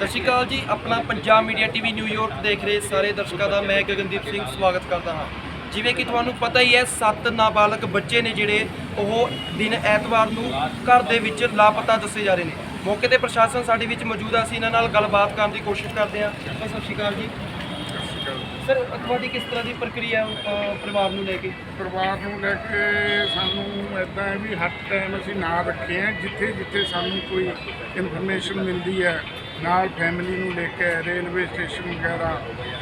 ਸਤਿ ਸ਼੍ਰੀ ਅਕਾਲ ਜੀ ਆਪਣਾ ਪੰਜਾਬ ਮੀਡੀਆ ਟੀਵੀ ਨਿਊਯਾਰਕ ਦੇਖ ਰਹੇ ਸਾਰੇ ਦਰਸ਼ਕਾਂ ਦਾ ਮੈਂ ਗਗਨਦੀਪ ਸਿੰਘ ਸਵਾਗਤ ਕਰਦਾ ਹਾਂ। ਜਿਵੇਂ ਕਿ ਤੁਹਾਨੂੰ ਪਤਾ ਹੀ ਹੈ ਸੱਤ ਨਾਬਾਲਗ ਬੱਚੇ ਨੇ ਜਿਹੜੇ ਉਹ ਦਿਨ ਐਤਵਾਰ ਨੂੰ ਘਰ ਦੇ ਵਿੱਚ ਲਾਪਤਾ ਦੱਸੇ ਜਾ ਰਹੇ ਨੇ। ਮੌਕੇ ਤੇ ਪ੍ਰਸ਼ਾਸਨ ਸਾਡੇ ਵਿੱਚ ਮੌਜੂਦ ਆ ਅਸੀਂ ਇਹਨਾਂ ਨਾਲ ਗੱਲਬਾਤ ਕਰਨ ਦੀ ਕੋਸ਼ਿਸ਼ ਕਰਦੇ ਹਾਂ। ਸਰ ਸਤਿ ਸ਼੍ਰੀ ਅਕਾਲ ਜੀ। ਸਰ ਤੁਹਾਡੀ ਕਿਸ ਤਰ੍ਹਾਂ ਦੀ ਪ੍ਰਕਿਰਿਆ ਅ, ਪਰਿਵਾਰ ਨੂੰ ਲੈ ਕੇ? ਪਰਿਵਾਰ ਨੂੰ ਲੈ ਕੇ ਸਾਨੂੰ ਇਦਾਂ ਹੈ ਵੀ ਹਰ ਟਾਈਮ ਅਸੀਂ ਨਾਲ ਰੱਖੇ ਆ ਜਿੱਥੇ ਜਿੱਥੇ ਸਾਨੂੰ ਕੋਈ ਇਨਫੋਰਮੇਸ਼ਨ ਮਿਲਦੀ ਹੈ ਨਾਲ ਫੈਮਿਲੀ ਨੂੰ ਲੈ ਕੇ ਰੇਲਵੇ ਸਟੇਸ਼ਨ ਵਗੈਰਾ,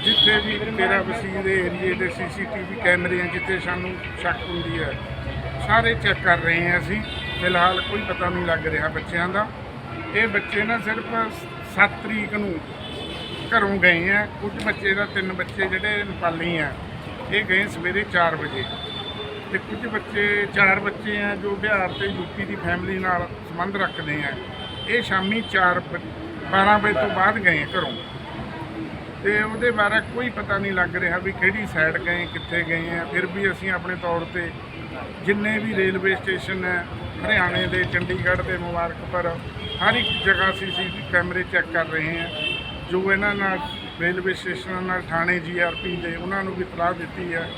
ਜਿੱਥੇ ਵੀ ਤੇਰਾ ਵਸੀਰ ਦੇ ਏਰੀਏ ਦੇ ਸੀਸੀਟੀਵੀ ਕੈਮਰੇ ਆ, ਜਿੱਥੇ ਸਾਨੂੰ ਸ਼ੱਕ ਹੁੰਦੀ ਹੈ, ਸਾਰੇ ਚੈੱਕ ਕਰ ਰਹੇ ਹਾਂ ਅਸੀਂ। ਫਿਲਹਾਲ ਕੋਈ ਪਤਾ ਨਹੀਂ ਲੱਗ ਰਿਹਾ ਬੱਚਿਆਂ ਦਾ। ਇਹ ਬੱਚੇ ਨਾ ਸਿਰਫ 7 ਤਰੀਕ ਨੂੰ ਘਰੋਂ ਗਏ ਆ। ਕੁਝ ਬੱਚੇ ਦਾ ਤਿੰਨ ਬੱਚੇ ਜਿਹੜੇ ਨੇਪਾਲੀ ਆ, ਇਹ ਗਏ ਸਵੇਰੇ 4 ਵਜੇ। ਤੇ ਕੁਝ ਬੱਚੇ, ਚਾਰ ਬੱਚੇ ਆ ਜੋ ਬਿਹਾਰ ਤੇ ਯੂਪੀ ਦੀ ਫੈਮਿਲੀ ਨਾਲ ਸੰਬੰਧ ਰੱਖਦੇ ਆ। ਇਹ ਸ਼ਾਮੀ 4 12 ਵਜੇ ਤੋਂ ਬਾਅਦ ਗਏ ਘਰੋਂ। ਤੇ ਉਹਦੇ ਬਾਰੇ ਕੋਈ ਪਤਾ ਨਹੀਂ ਲੱਗ ਰਿਹਾ ਵੀ ਕਿਹੜੀ ਸਾਈਡ ਗਏ, ਕਿੱਥੇ ਗਏ ਆ। ਫਿਰ ਵੀ ਅਸੀਂ ਆਪਣੇ ਤੌਰ ਤੇ ਜਿੰਨੇ ਵੀ ਰੇਲਵੇ ਸਟੇਸ਼ਨ ਹੈ, ਹਰਿਆਣੇ ਦੇ, ਚੰਡੀਗੜ੍ਹ ਦੇ, ਮੁਬਾਰਕਪੁਰ, ਹਰ ਇੱਕ ਜਗ੍ਹਾ ਸੀਸੀਟੀਵੀ ਕੈਮਰੇ ਚੈੱਕ ਕਰ ਰਹੇ ਹਾਂ ਜੋ ਇਹਨਾਂ ਨਾਲ ਰੇਲਵੇ ਸਟੇਸ਼ਨਾਂ ਨਾਲ ਥਾਣੇ ਜੀਆਰਪੀ ਦੇ, ਉਹਨਾਂ ਨੂੰ ਵੀ ਇਤਲਾਹ ਦਿੱਤੀ ਹੈ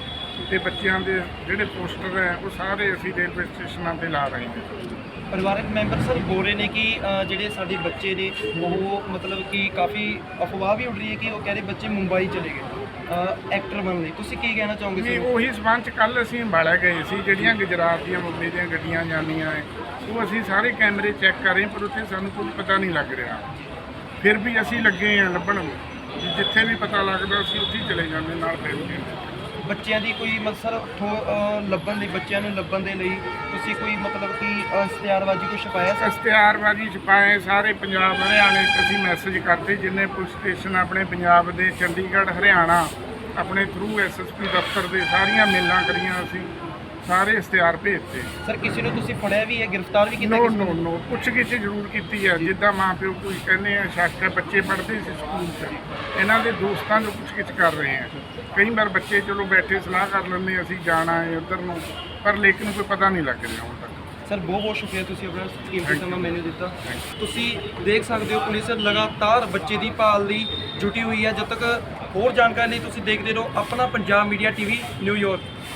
ਤੇ ਬੱਚਿਆਂ ਦੇ ਜਿਹੜੇ ਪੋਸਟਰ ਹੈ ਉਹ ਸਾਰੇ ਅਸੀਂ ਰੇਲਵੇ ਸਟੇਸ਼ਨਾਂ ਤੇ ਲਾ ਰਹੇ ਹਾਂ। ਪਰਿਵਾਰਕ ਮੈਂਬਰ ਸਰ ਬੋਲ ਰਹੇ ਨੇ ਕਿ ਅ, ਜਿਹੜੇ ਸਾਡੇ ਬੱਚੇ ਨੇ ਉਹ ਮਤਲਬ ਕਿ ਕਾਫੀ ਅਫਵਾਹ ਵੀ ਉੱਡ ਰਹੀ ਹੈ ਕਿ ਉਹ ਕਹਿੰਦੇ ਬੱਚੇ ਮੁੰਬਈ ਚਲੇ ਗਏ। ਐਕਟਰ ਬਣਨ ਲਈ। ਤੁਸੀਂ ਕੀ ਕਹਿਣਾ ਚਾਹੋਗੇ ਸਰ? ਉਹੀ ਸਬੰਧ ਚ ਕੱਲ ਅਸੀਂ ਅੰਬਾਲਾ ਗਏ ਸੀ ਜਿਹੜੀਆਂ ਗੁਜਰਾਤ ਦੀਆਂ ਮੁੰਬਈ ਦੀਆਂ ਗੱਡੀਆਂ ਜਾਂਦੀਆਂ ਹੈ ਉਹ ਅਸੀਂ ਸਾਰੇ ਕੈਮਰੇ ਚੈੱਕ ਕਰ ਰਹੇ ਪਰ ਉੱਥੇ ਸਾਨੂੰ ਕੁਝ ਪਤਾ ਨਹੀਂ ਲੱਗ ਰਿਹਾ। ਫਿਰ ਵੀ ਅਸੀਂ ਲੱਗੇ ਹਾਂ ਲੱਭਣ ਵੀ ਜਿੱਥੇ ਵੀ ਪਤਾ ਲੱਗਦਾ ਅਸੀਂ ਉੱਥੇ ਹੀ ਚਲੇ ਜਾਂਦੇ ਨਾਲ ਫੈਮਿਲੀ ਬੱਚਿਆਂ ਦੀ ਕੋਈ ਮਤਲਬ ਸਰ ਲੱਭਣ ਲਈ ਬੱਚਿਆਂ ਨੂੰ ਲੱਭਣ ਦੇ ਲਈ ਤੁਸੀਂ ਕੋਈ ਮਤਲਬ ਕਿ ਅ, ਇਸ਼ਤਿਹਾਰਬਾਜ਼ੀ ਕੋਈ ਛਪਾਇਆ ਸਰ? ਇਸ਼ਤਿਹਾਰਬਾਜ਼ੀ ਛਪਾਏ ਸਾਰੇ ਪੰਜਾਬ ਹਰਿਆਣੇ 'ਚ ਅਸੀਂ ਮੈਸੇਜ ਕਰਦੇ ਜਿੰਨੇ ਪੁਲਿਸ ਸਟੇਸ਼ਨ ਆਪਣੇ ਪੰਜਾਬ ਦੇ ਚੰਡੀਗੜ੍ਹ ਹਰਿਆਣਾ ਆਪਣੇ ਥਰੂ ਐਸਐਸਪੀ ਦਫ਼ਤਰ ਦੇ ਸਾਰੀਆਂ ਮੇਲਾਂ ਕਰੀਆਂ ਅਸੀਂ ਸਾਰੇ ਇਸ਼ਤਿਹਾਰ ਭੇਜਤੇ। ਸਰ ਕਿਸੇ ਨੂੰ ਤੁਸੀਂ ਫੜਿਆ ਵੀ ਹੈ? ਗ੍ਰਿਫਤਾਰ ਵੀ ਕੀਤਾ ਨੋ ਕਿਸੇ ਨੋ ਨੂੰ? ਨੋ ਪੁੱਛਗਿੱਛ ਜ਼ਰੂਰ ਕੀਤੀ ਹੈ। ਜਿੱਦਾਂ ਮਾਂ ਪਿਓ ਕੋਈ ਕਹਿੰਦੇ ਆ ਸ਼ੱਕ ਹੈ ਬੱਚੇ ਪੜ੍ਹਦੇ ਸੀ ਸਕੂਲ 'ਚ ਇਹਨਾਂ ਦੇ ਦੋਸਤਾਂ ਨੂੰ ਪੁੱਛਗਿੱਛ ਕਰ ਰਹੇ ਆ। ਕਈ ਵਾਰ ਬੱਚੇ ਚਲੋ ਬੈਠੇ ਸਲਾਹ ਕਰ ਲੈਂਦੇ ਅਸੀਂ ਜਾਣਾ ਹੈ ਉੱਧਰ ਨੂੰ ਪਰ ਲੇਕਿਨ ਕੋਈ ਪਤਾ ਨਹੀਂ ਲੱਗ ਰਿਹਾ ਹੁਣ ਤੱਕ। ਸਰ ਬਹੁਤ ਬਹੁਤ ਸ਼ੁਕਰੀਆ ਤੁਸੀਂ ਆਪਣਾ ਕੀਮਤੀ ਸਮਾਂ ਮੈਨੂੰ ਦਿੱਤਾ। ਤੁਸੀਂ ਦੇਖ ਸਕਦੇ ਹੋ ਪੁਲਿਸ ਲਗਾਤਾਰ ਬੱਚੇ ਦੀ ਭਾਲ ਲਈ ਜੁਟੀ ਹੋਈ ਹੈ। ਜਦ ਤੱਕ ਹੋਰ ਜਾਣਕਾਰੀ ਲਈ ਤੁਸੀਂ ਦੇਖਦੇ ਰਹੋ ਆਪਣਾ ਪੰਜਾਬ ਮੀਡੀਆ ਟੀਵੀ ਨਿਊਯਾਰਕ